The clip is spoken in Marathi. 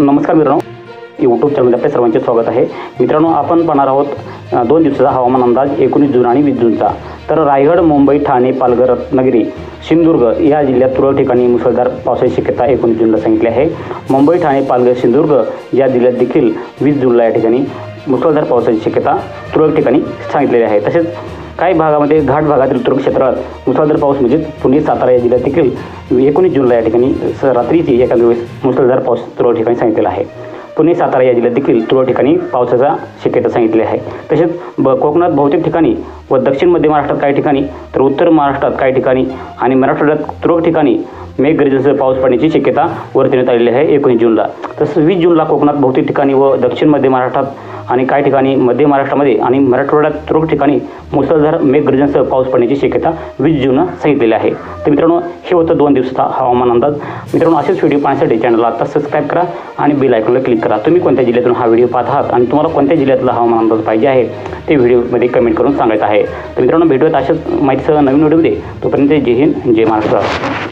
नमस्कार मित्रांनो. यूट्यूब चॅनल आपल्या सर्वांचे स्वागत आहे. मित्रांनो आपण पाहणार आहोत दोन दिवसाचा हवामान अंदाज एकोणीस जून आणि वीस जूनचा. तर रायगड मुंबई ठाणे पालघर रत्नागिरी सिंधुदुर्ग या जिल्ह्यात तुरळक ठिकाणी मुसळधार पावसाची शक्यता एकोणीस जूनला सांगितली आहे. मुंबई ठाणे पालघर सिंधुदुर्ग या जिल्ह्यात देखील वीस जूनला या ठिकाणी मुसळधार पावसाची शक्यता तुरळक ठिकाणी सांगितलेली आहे. तसेच काही भागामध्ये घाट भागातील तुरळक क्षेत्रात मुसळधार पाऊस म्हणजे पुणे सातारा या जिल्ह्यात देखील एकोणीस जूनला या ठिकाणी रात्रीची एखाद्या वेळेस मुसळधार पाऊस तुरळक ठिकाणी सांगितलेला आहे. पुणे सातारा या जिल्ह्यात देखील तुरळक ठिकाणी पावसाचा शक्यता सांगितली आहे. तसेच ब कोकणात बहुतेक ठिकाणी व दक्षिण मध्य महाराष्ट्रात काही ठिकाणी तर उत्तर महाराष्ट्रात काही ठिकाणी आणि मराठवाड्यात तुरळक ठिकाणी मेघगर्जनेसह पाऊस पडण्याची शक्यता वर्तवण्यात आलेली आहे. एकोणीस जूनला. तसंच वीस जूनला कोकणात बहुतेक ठिकाणी व दक्षिण मध्य महाराष्ट्रात आणि काही ठिकाणी मध्य महाराष्ट्रामध्ये आणि मराठवाड्यात तुरळक ठिकाणी मुसळधार मेघगर्जनेसह पाऊस पडण्याची शक्यता वीस जूनला सांगितलेली आहे. तर मित्रांनो हे होतं दोन दिवसाचा हवामान अंदाज. मित्रांनो असेच व्हिडिओ पाहण्यासाठी चॅनलला आता सबस्क्राईब करा आणि बेल आयकॉनला क्लिक करा. तुम्ही कोणत्या जिल्ह्यातून हा व्हिडिओ पाहत आहात आणि तुम्हाला कोणत्या जिल्ह्यातला हवामान अंदाज पाहिजे आहे ते व्हिडिओमध्ये कमेंट करून सांगायचं आहे. तर मित्रांनो भेटूयात अशाच माहितीसह नवीन व्हिडिओमध्ये. तोपर्यंत जय हिंद जय महाराष्ट्र.